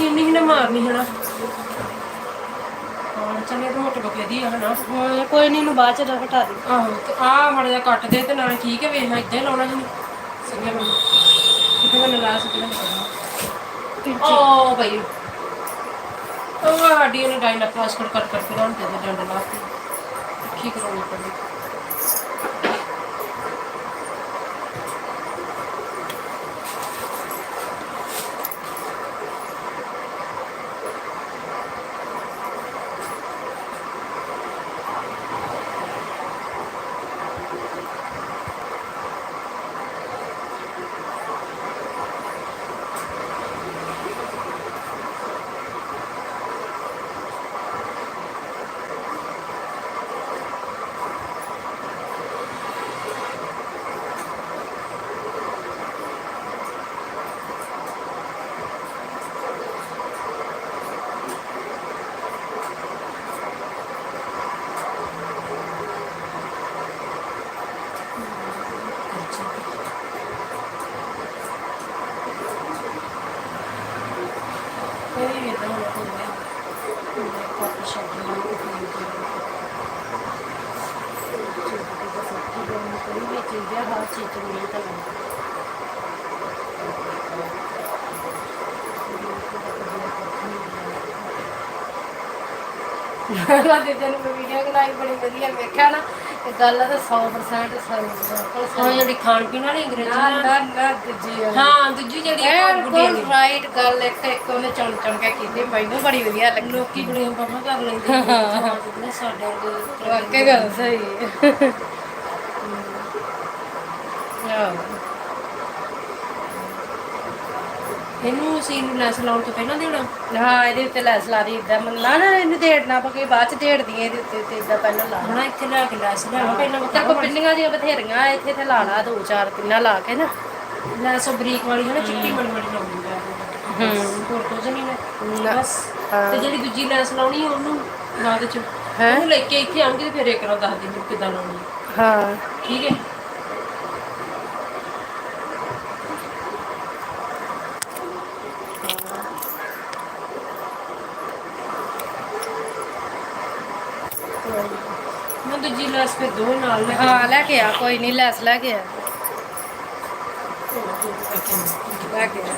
ਸੀਨੀ ਵੀ ਨਾ ਮਾਰਨੀ ਹਨਾ। ਹਾਂ ਚੱਲੇ ਤੇ ਮੋਟੇ ਬਕੇ ਦੀ ਆ ਹਨਾ। ਹਾਂ ਕੋਈ ਨਹੀਂ ਨੂੰ ਬਾਅਦ ਚ ਦਾ ਹਟਾ ਦੇ। ਆਹੋ ਤੇ ਆ ਮੜ ਜਾ ਕੱਟ ਦੇ ਤੇ ਨਾਲੇ ਠੀਕ ਹੈ ਵੇਖਣਾ ਇੱਦਾਂ ਹੀ ਲਾਉਣਾ ਜੀ ਸਿੱਧੇ ਬੰਨੇ ਕਿਤੇ ਬੰਨੇ ਲਾ ਸਿੱਧੇ ਬੰਨੇ ਓ ਭਾਈ ਉਹ ਸਾਡੀ ਉਹਨੇ ਡਾਇਨਾਪਲਾਸਟਰ ਕੱਟ ਕੱਟ ਕੇ ਲਾਉਣ ਤੇ ਡੰਡ ਲਾ ਕੇ ਠੀਕ ਕੋਈ ਇਦਾਂ ਹੋਣਾ ਹੁੰਦਾ ਕਾਪੀ ਸ਼ਬਦ ਨਾਲ ਮੈਂ ਵੀਡੀਓ ਬਣਾਈ ਬੜੀ ਵਧੀਆ ਵੇਖਿਆ ਨਾ। ਤੇ ਗੱਲ ਤਾਂ 100% ਸਹੀ ਹੈ ਹਾਂ ਜਿਹੜੀ ਖਾਣ ਪੀਣ ਵਾਲੀ ਅੰਗਰੇਜ਼ੀ ਨਾ ਨਾਲ। ਨਾ ਨਾ ਦੂਜੀ ਆ ਹਾਂ ਦੂਜੀ ਜਿਹੜੀ ਇਹ ਬੁੱਢੀ ਕੋਈ ਰਾਈਟ ਗੱਲ ਇੱਕ ਇੱਕ ਉਹਨੇ ਚੁਣ ਚੁਣ ਕੇ ਕੀਤੀ ਮੈਨੂੰ ਬੜੀ ਵਧੀਆ ਲੱਗੀ। ਲੋਕੀ ਬੜੇ ਬਾਬਾ ਕਰ ਲੈਂਦੇ ਹਾਂ ਜਿਹੜੇ ਸਾਡੇ ਵਰਗੇ ਵਾਕਈ ਗੱਲ ਸਹੀ ਹੈ। ਆਹ। ਇਹਨੂੰ ਸੀਨ ਨੂੰ ਲੈਸ ਲਾਉਣ ਤੋਂ ਪਹਿਲਾਂ ਦੇਣਾ। ਹਾਂ ਇਹਦੇ ਉੱਤੇ ਲੈਸ ਲਾ ਦੀ ਇਦਾਂ ਨਾ ਨਾ ਇਹਨੂੰ ਦੇੜਨਾ ਪਕੇ ਬਾਅਦ ਚ ਦੇੜਦੀ ਇਹਦੇ ਉੱਤੇ ਤੇ ਇਦਾਂ ਪਹਿਲਾਂ ਲਾ। ਹਣਾ ਇੱਥੇ ਲੈ ਕੇ ਲੈਸ ਲਿਆਵਾਂ ਪਹਿਲਾਂ ਤੇ ਕੋ ਪਿੰਨੀਆਂ ਦੀਆਂ ਬਥੇਰੀਆਂ ਇੱਥੇ ਤੇ ਲਾ ਲਾ ਦੋ ਚਾਰ ਪਿੰਨਾਂ ਲਾ ਕੇ ਨਾ। ਲੈਸ ਉਹ ਬਰੀਕ ਵਾਲੀ ਹੈ ਨਾ ਚਿੱਟੀ ਮੜੀ ਮੜੀ ਲਾਉਂਦੀ ਹੈ। ਹੂੰ। ਹੋਰ ਕੁਝ ਨਹੀਂ ਨਾ। ਬਸ। ਤੇ ਜਿਹੜੀ ਦੂਜੀ ਲੈਸ ਲਾਉਣੀ ਉਹਨੂੰ ਬਾਅਦ ਚ ਹੈਂ? ਲੈ ਕੇ ਇੱਥੇ ਆਉਂਗੀ ਤੇ ਫਿਰ ਇੱਕ ਵਾਰ ਦੱਸ ਦਿੰਦੀ ਕਿੱਦਾਂ ਲਾਉਣੀ ਹਾਂ। ਠੀਕ ਹੈ ਮੈਂ ਦੂਜੀ ਲੈਸ ਨਾਲ ਲੈ ਹਾਂ ਲੈ ਕੇ ਆ ਕੋਈ ਨਹੀਂ ਲੈਸ ਲੈ ਕੇ ਆ। ਲੈ ਕੇ ਆ।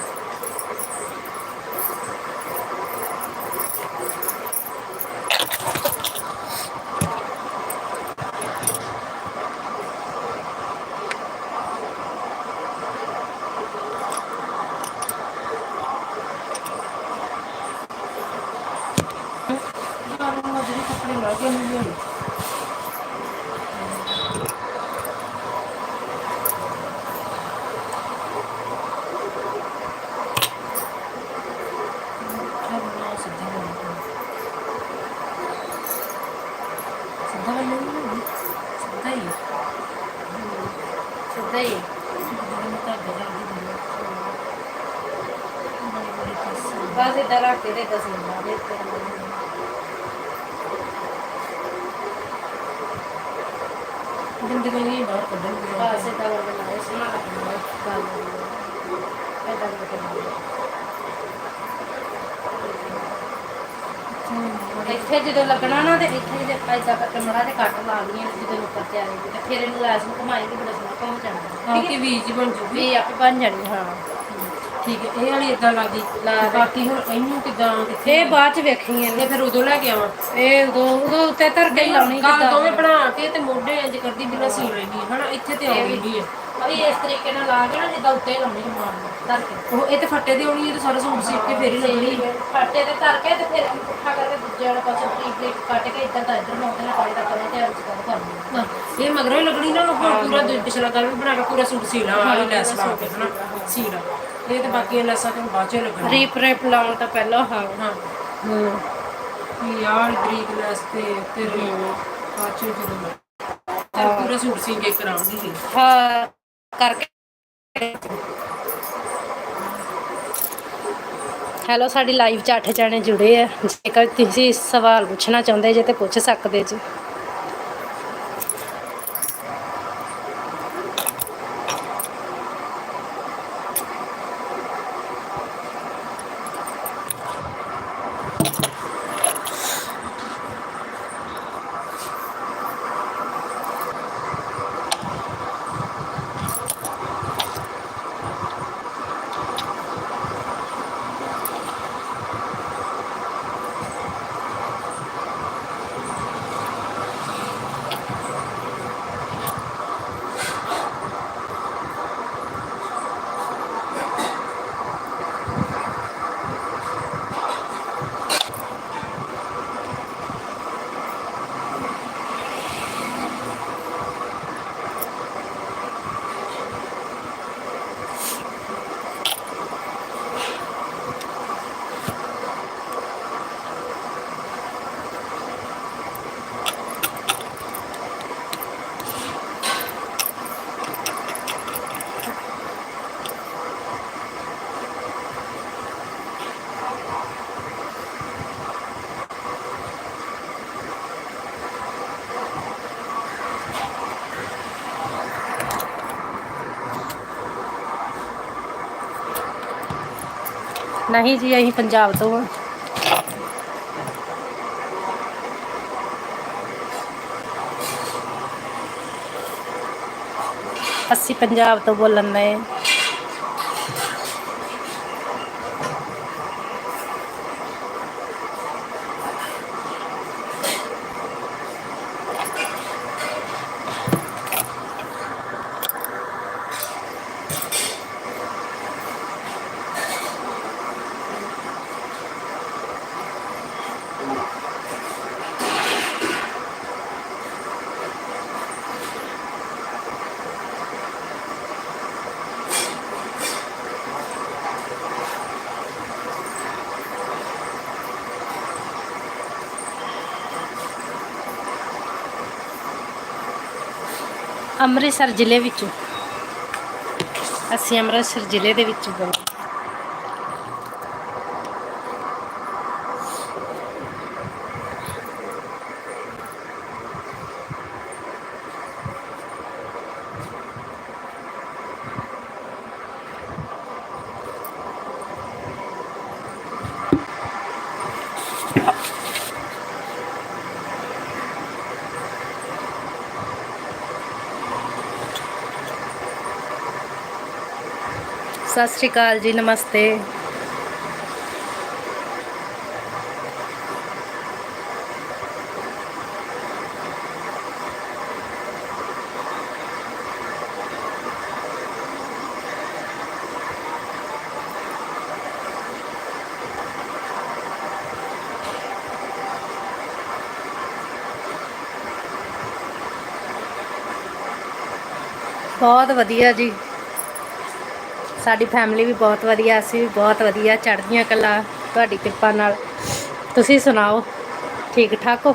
ਬਸ ਇਦਾਂ ਰੱਖ ਕੇ ਤੇ ਕਸਮ ਲਾ ਦੇ ਤੇ ਜਿੰਦੇ ਨਹੀਂ ਬਾਹਰ ਕੱਢਣ ਦੀ ਬਸ ਇਦਾਂ ਕਰਕੇ ਲਾਏ ਸੋਹਣਾ ਲੱਗਦਾ ਗੱਲ ਇਦਾਂ ਕਰਕੇ ਇੱਥੇ ਜਦੋਂ ਲੱਗਣਾ ਨਾ ਤੇ ਇੱਥੇ ਜੇ ਇਦਾਂ ਕਰਕੇ ਮੜਾ ਤੇ ਕੱਟ ਲਾ ਲਈਏ ਜਦੋਂ ਉੱਪਰ ਤੇ ਆਏਗੀ ਤੇ ਫਿਰ ਇਹਨੂੰ ਲਾਜ਼ਮ ਘੁਮਾਏਗੀ ਬੜਾ ਸੋਹਣਾ ਘੁੰਮ ਜਾਣਾ। ਹਾਂ ਕਿ ਵੀਜ ਬਣ ਜੂਗੀ। ਆਪੇ ਬਣ ਜਾਣੀ ਹਾਂ। ਠੀਕ ਹੈ ਇਹ ਵਾਲੀ ਇਦਾਂ ਲੱਗਦੀ ਲਾ ਦੇ। ਬਾਕੀ ਹੁਣ ਇਹਨੂੰ ਕਿਦਾਂ ਕਿੱਥੇ ਇਹ ਬਾਅਦ ਚ ਵੇਖੀ ਇਹ ਫਿਰ ਉਦੋਂ ਲੈ ਕੇ ਆਵਾਂ। ਇਹ ਉਦੋਂ ਉਦੋਂ ਉੱਤੇ ਧਰ ਕੇ ਹੀ ਲਾਉਣੀ ਗੱਲ ਦੋਵੇਂ ਬਣਾ ਕੇ ਤੇ ਮੋਢੇ ਇੰਜ ਕਰਦੀ ਬਿਨਾਂ ਸੀ ਲੈਣੀ ਹਨਾ? ਇੱਥੇ ਤੇ ਹੈ ਅਭੀ ਇਸ ਤਰੀਕੇ ਨਾਲ ਲਾ ਕੇ ਨਾ ਜਿੱਦਾਂ ਉੱਤੇ ਲਾਉਣੀ ਮਾਰਨਾ ਧਰ ਕੇ। ਉਹ ਇਹ ਤੇ ਫੱਟੇ ਦੀ ਹੋਣੀ ਹੈ ਤੇ ਸਾਰਾ ਸੂਟ ਸੀਟ ਕੇ ਫੇਰ ਹੀ ਲੱਗਣੀ ਫਾਟੇ ਤੇ ਧਰ ਕੇ ਤੇ ਫਿਰ ਪੁੱਠਾ ਕਰਕੇ ਦੂਜੇ ਵਾਲੇ ਪਾਸੇ ਬਰੀਕ ਬਰੀਕ ਕੱਟ ਕੇ ਇਦਾਂ ਦਾ ਇਧਰ ਮੋਟੇ ਨਾਲ ਪਾਣੀ ਦਾ ਕਰੇ ਤੇ ਅੱਜ ਕੱਲ ਕਰਨੀ ਹਾਂ, ਇਹ ਮਗਰੋਂ ਹੀ ਲੱਗਣੀ ਨਾ ਹੁਣ ਪੂਰਾ ਦੂਜਾ ਪਿਛਲਾ ਗੱਲ ਬਣਾ ਕੇ ਪੂਰਾ ਸੂਟ ਸੀ ਲਾ ਲੈਸ ਲਾ ਕੇ ਹਨਾ? ਸੀ ਲਾ ਇਹ ਤੇ ਬਾਕੀ ਲੈਸਾਂ ਤੇ ਬਾਅਦ ਚ ਲੱਗਣੀ। ਰੀਪ ਰੇਪ ਲਾਉਣ ਤੋਂ ਪਹਿਲਾਂ ਹਾਂ। ਹਾਂ। ਹੂੰ। ਵੀ ਯਾਰ ਬਰੀਕ ਲੈਸ ਤੇ ਤੇਰੇ ਬਾਅਦ ਚ ਜਦੋਂ ਮੈਂ ਤੇ ਪੂਰਾ ਸੂਟ ਸੀ ਕੇ ਕਰਾਉਂਗੀ ਸੀ। ਹਾਂ ਕਰਕੇ। ਹੈਲੋ ਸਾਡੀ ਲਾਈਵ 'ਚ ਅੱਠ ਜਣੇ ਜੁੜੇ ਆ। ਜੇਕਰ ਤੁਸੀਂ ਸਵਾਲ ਪੁੱਛਣਾ ਚਾਹੁੰਦੇ ਜੇ ਤੇ ਪੁੱਛ ਸਕਦੇ ਜੀ। ਨਹੀਂ ਜੀ ਅਸੀਂ ਪੰਜਾਬ ਤੋਂ ਆ ਅਸੀਂ ਪੰਜਾਬ ਤੋਂ ਬੋਲਣ ਦੇ ਅੰਮ੍ਰਿਤਸਰ ਜ਼ਿਲ੍ਹੇ ਵਿੱਚੋਂ। ਅਸੀਂ ਅੰਮ੍ਰਿਤਸਰ ਜ਼ਿਲ੍ਹੇ ਦੇ ਵਿੱਚ ਬੋਲ ਸਤਿ ਸ਼੍ਰੀ ਅਕਾਲ ਜੀ ਨਮਸਤੇ। ਬਹੁਤ ਵਧੀਆ ਜੀ। ਸਾਡੀ ਫੈਮਿਲੀ ਵੀ ਬਹੁਤ ਵਧੀਆ, ਅਸੀਂ ਵੀ ਬਹੁਤ ਵਧੀਆ, ਚੜ੍ਹਦੀਆਂ ਕਲਾ, ਤੁਹਾਡੀ ਕਿਰਪਾ ਨਾਲ। ਤੁਸੀਂ ਸੁਣਾਓ ਠੀਕ ਠਾਕ ਹੋ?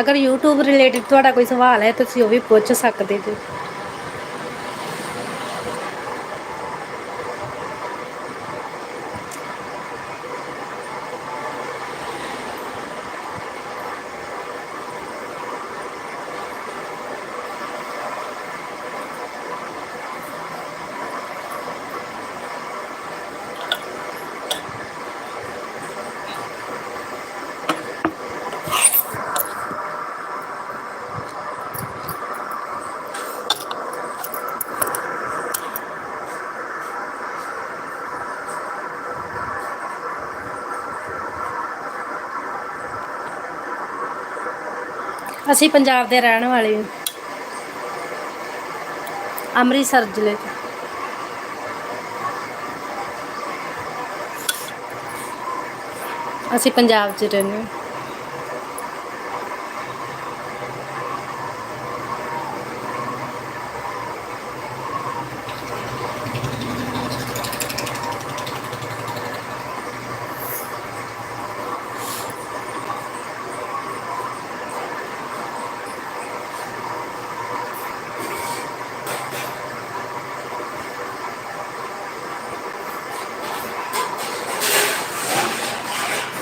ਅਗਰ YouTube ਰਿਲੇਟਡ ਤੁਹਾਡਾ ਕੋਈ ਸਵਾਲ ਹੈ, ਤੁਸੀਂ ਉਹ ਵੀ ਪੁੱਛ ਸਕਦੇ ਜੀ। ਅਸੀਂ ਪੰਜਾਬ ਦੇ ਰਹਿਣ ਵਾਲੇ ਹਾਂ। ਅੰਮ੍ਰਿਤਸਰ ਜ਼ਿਲ੍ਹੇ ਤੋਂ। ਅਸੀਂ ਪੰਜਾਬ 'ਚ ਰਹਿੰਦੇ ਹਾਂ।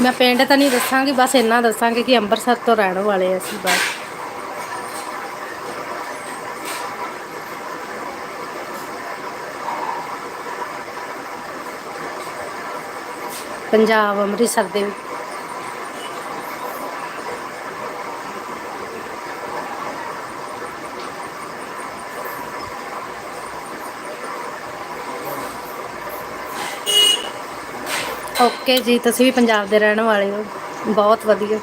ਮੈਂ ਪਿੰਡ ਤਾਂ ਨਹੀਂ ਦੱਸਾਂਗੀ, ਬਸ ਇੰਨਾ ਦੱਸਾਂਗੇ ਕਿ ਅੰਮ੍ਰਿਤਸਰ ਤੋਂ ਰਹਿਣ ਵਾਲੇ ਹਾਂ ਅਸੀਂ ਬਸ। ਪੰਜਾਬ, ਅੰਮ੍ਰਿਤਸਰ ਦੇ ਓਕੇ ਜੀ ਤੁਸੀਂ ਵੀ ਪੰਜਾਬ ਦੇ ਰਹਿਣ ਵਾਲੇ ਹੋ। ਬਹੁਤ ਵਧੀਆ।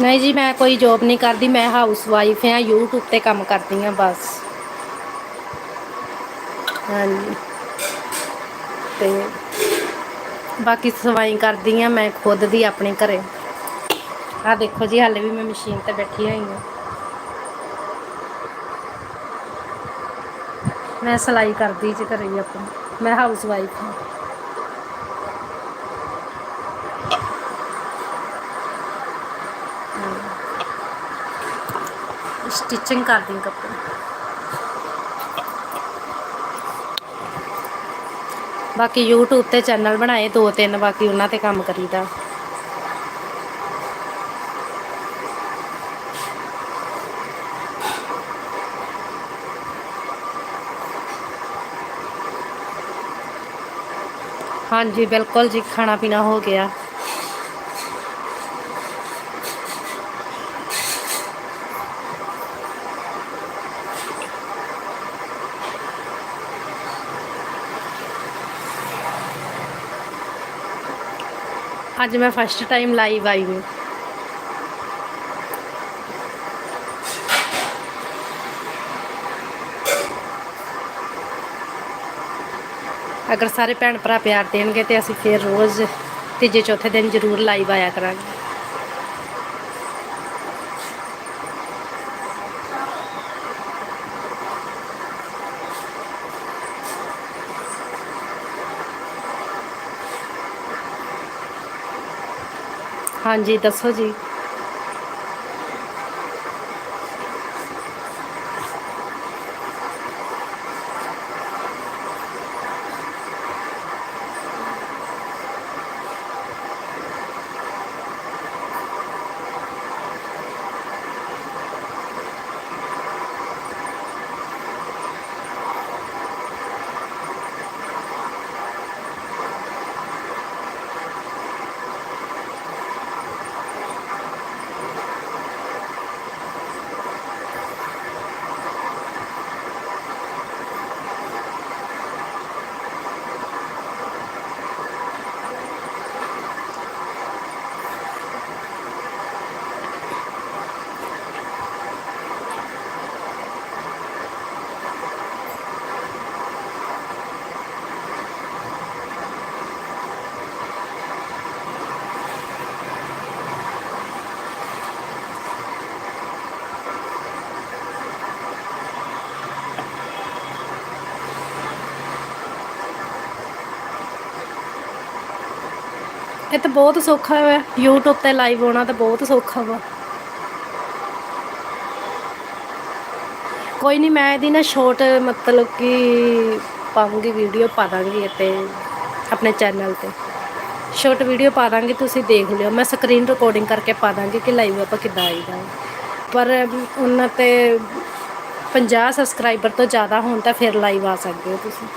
ਨਹੀਂ ਜੀ, ਮੈਂ ਕੋਈ ਜੋਬ ਨਹੀਂ ਕਰਦੀ, ਮੈਂ ਹਾਊਸ ਵਾਈਫ ਹਾਂ, YouTube ਤੇ ਕੰਮ ਕਰਦੀ ਹਾਂ ਬਸ। ਹਾਂਜੀ। ਤੇ ਬਾਕੀ ਸਵਾਈ ਕਰਦੀ ਹਾਂ, ਮੈਂ ਖੁਦ ਦੀ ਆਪਣੇ ਘਰੇ। ਆ ਦੇਖੋ ਜੀ, ਹਾਲੇ ਵੀ ਮੈਂ ਮਸ਼ੀਨ ਤੇ ਬੈਠੀ ਹੋਈ ਹਾਂ। ਮੈਂ ਸਿਲਾਈ ਕਰਦੀ ਜੀ ਘਰੇ ਹੀ ਆਪਣੀ, ਮੈਂ ਹਾਊਸ ਵਾਈਫ ਹਾਂ। ਸਟਿਚਿੰਗ ਕਰਦੀ ਹਾਂ ਕੱਪੜੇ ਬਾਕੀ YouTube ਤੇ ਚੈਨਲ ਬਣਾਏ ਦੋ ਤਿੰਨ ਬਾਕੀ ਉਹਨਾਂ ਤੇ ਕੰਮ ਕਰੀਦਾ ਹਾਂਜੀ ਬਿਲਕੁਲ ਜੀ ਖਾਣਾ ਪੀਣਾ ਹੋ ਗਿਆ ਅੱਜ ਮੈਂ ਫਸਟ ਟਾਈਮ ਲਾਈਵ ਆਈ ਹਾਂ। ਅਗਰ ਸਾਰੇ ਭੈਣ ਭਰਾ ਪਿਆਰ ਦੇਣਗੇ ਤੇ ਅਸੀਂ ਫਿਰ ਰੋਜ਼ ਤੀਜੇ, ਚੌਥੇ ਦਿਨ ਜ਼ਰੂਰ ਲਾਈਵ ਆਇਆ ਕਰਾਂਗੇ। ਹਾਂਜੀ ਦੱਸੋ ਜੀ। ਇਹ ਤਾਂ ਬਹੁਤ ਸੌਖਾ ਹੈ। YouTube ਤੇ ਲਾਈਵ ਆਉਣਾ ਤਾਂ ਬਹੁਤ ਸੌਖਾ ਵਾ। ਕੋਈ ਨਹੀਂ ਮੈਂ ਇਹਦੀ ਨਾ ਸ਼ਾਰਟ ਮਤਲਬ ਕਿ ਪਾਉਂਗੀ ਵੀਡੀਓ ਪਾ ਦਾਂਗੀ ਅਤੇ ਆਪਣੇ ਚੈਨਲ ਤੇ। ਸ਼ਾਰਟ ਵੀਡੀਓ ਪਾ ਦਾਂਗੀ, ਤੁਸੀਂ ਦੇਖ ਲਿਓ। ਮੈਂ ਸਕਰੀਨ ਰਿਕਾਰਡਿੰਗ ਕਰਕੇ ਪਾ ਦਾਂਗੀ ਕਿ ਲਾਈਵ ਆਪਾਂ ਕਿੱਦਾਂ ਆਈਦਾ ਪਰ ਉਹਨਾਂ ਤੇ 50 ਸਬਸਕ੍ਰਾਈਬਰ ਤੋਂ ਜ਼ਿਆਦਾ ਹੋਣ ਤਾਂ ਫਿਰ ਲਾਈਵ ਆ ਸਕਦੇ ਹੋ ਤੁਸੀਂ।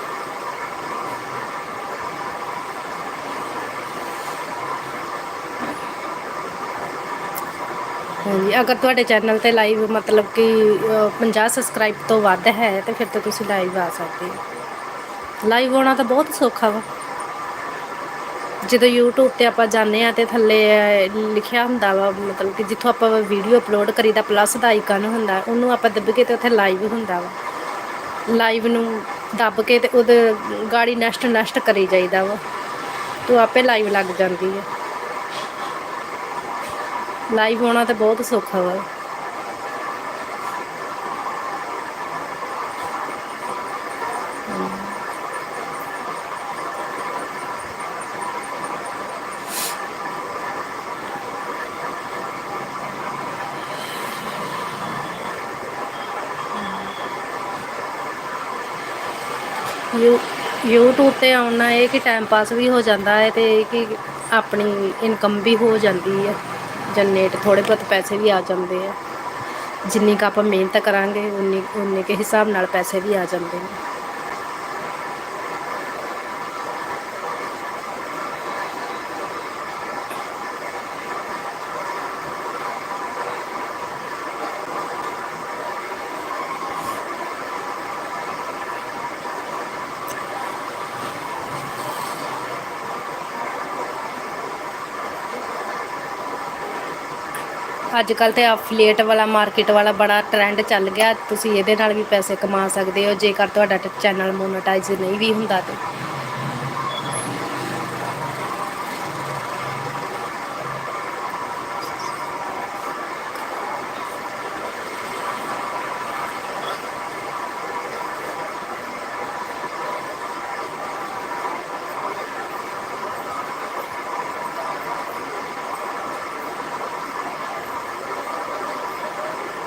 ਹਾਂਜੀ ਅਗਰ ਤੁਹਾਡੇ ਚੈਨਲ ਤੇ ਲਾਈਵ ਮਤਲਬ ਕਿ ਅ, 50 ਸਬਸਕ੍ਰਾਈਬ ਤੋਂ ਵੱਧ ਹੈ ਤੇ ਫਿਰ ਤਾਂ ਤੁਸੀਂ ਲਾਈਵ ਆ ਸਕਦੇ ਹੋ। ਲਾਈਵ ਆਉਣਾ ਤਾਂ ਬਹੁਤ ਸੌਖਾ ਵਾ। ਜਦੋਂ YouTube ਤੇ ਆਪਾਂ ਜਾਂਦੇ ਆ ਤੇ ਥੱਲੇ ਲਿਖਿਆ ਹੁੰਦਾ ਵਾ ਮਤਲਬ ਕਿ ਜਿੱਥੋਂ ਆਪਾਂ ਵੀਡੀਓ ਅਪਲੋਡ ਕਰੀਦਾ ਪਲੱਸ ਦਾ ਆਈਕਨ ਹੁੰਦਾ ਉਹਨੂੰ ਆਪਾਂ ਦੱਬ ਕੇ ਤੇ ਉੱਥੇ ਲਾਈਵ ਹੁੰਦਾ ਵਾ। ਲਾਈਵ ਨੂੰ ਦੱਬ ਕੇ ਤੇ ਉਹਦੇ ਗਾੜੀ ਨੈਕਸਟ ਨੈਕਸਟ ਕਰੀ ਜਾਈਦਾ ਵਾ। ਤੋ ਆਪੇ ਲਾਈਵ ਲੱਗ ਜਾਂਦੀ ਹੈ। ਲਾਈਵ ਹੋਣਾ ਤਾਂ ਬਹੁਤ ਸੌਖਾ ਵਾ। ਯੂ, YouTube ਤੇ ਆਉਣਾ ਇਹ ਕਿ ਟਾਈਮ ਪਾਸ ਵੀ ਹੋ ਜਾਂਦਾ ਹੈ ਤੇ ਇਹ ਕਿ ਆਪਣੀ ਇਨਕਮ ਵੀ ਹੋ ਜਾਂਦੀ ਹੈ। ਜਨਰੇਟ ਥੋੜੇ ਬਹੁਤ ਪੈਸੇ ਵੀ ਆ ਜਾਂਦੇ ਆ। ਜਿੰਨੀ ਕੁ ਆਪਾਂ ਮਿਹਨਤ ਕਰਾਂਗੇ, ਉਨੀ, ਉਨੇ ਕੇ ਹਿਸਾਬ ਨਾਲ ਪੈਸੇ ਵੀ ਆ ਜਾਂਦੇ ਨੇ। ਅੱਜ ਕੱਲ ਤੇ ਅਫਲੀਏਟ ਵਾਲਾ ਮਾਰਕੀਟ ਵਾਲਾ ਬੜਾ ਟ੍ਰੈਂਡ ਚੱਲ ਗਿਆ। ਤੁਸੀਂ ਇਹਦੇ ਨਾਲ ਵੀ ਪੈਸੇ ਕਮਾ ਸਕਦੇ ਹੋ। ਜੇਕਰ ਤੁਹਾਡਾ ਚੈਨਲ ਮੋਨੇਟਾਈਜ਼ ਨਹੀਂ ਵੀ ਹੁੰਦਾ ਤੇ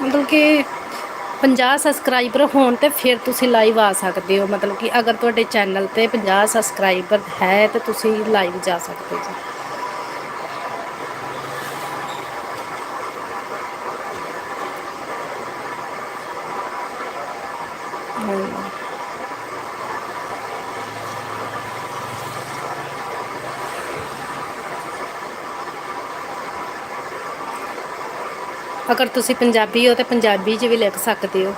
ਮਤਲਬ ਕਿ 50 ਸਬਸਕ੍ਰਾਈਬਰ ਹੋਣ ਤੇ ਫਿਰ ਤੁਸੀਂ ਲਾਈਵ ਆ ਸਕਦੇ ਹੋ। ਮਤਲਬ ਕਿ ਅਗਰ ਤੁਹਾਡੇ ਚੈਨਲ ਤੇ 50 ਸਬਸਕ੍ਰਾਈਬਰ ਹੈ ਤੇ ਤੁਸੀਂ ਲਾਈਵ ਜਾ ਸਕਦੇ ਹੋ। ਅਗਰ ਤੁਸੀਂ ਪੰਜਾਬੀ ਹੋ ਤਾਂ ਪੰਜਾਬੀ 'ਚ ਵੀ ਲਿਖ ਸਕਦੇ ਹੋ।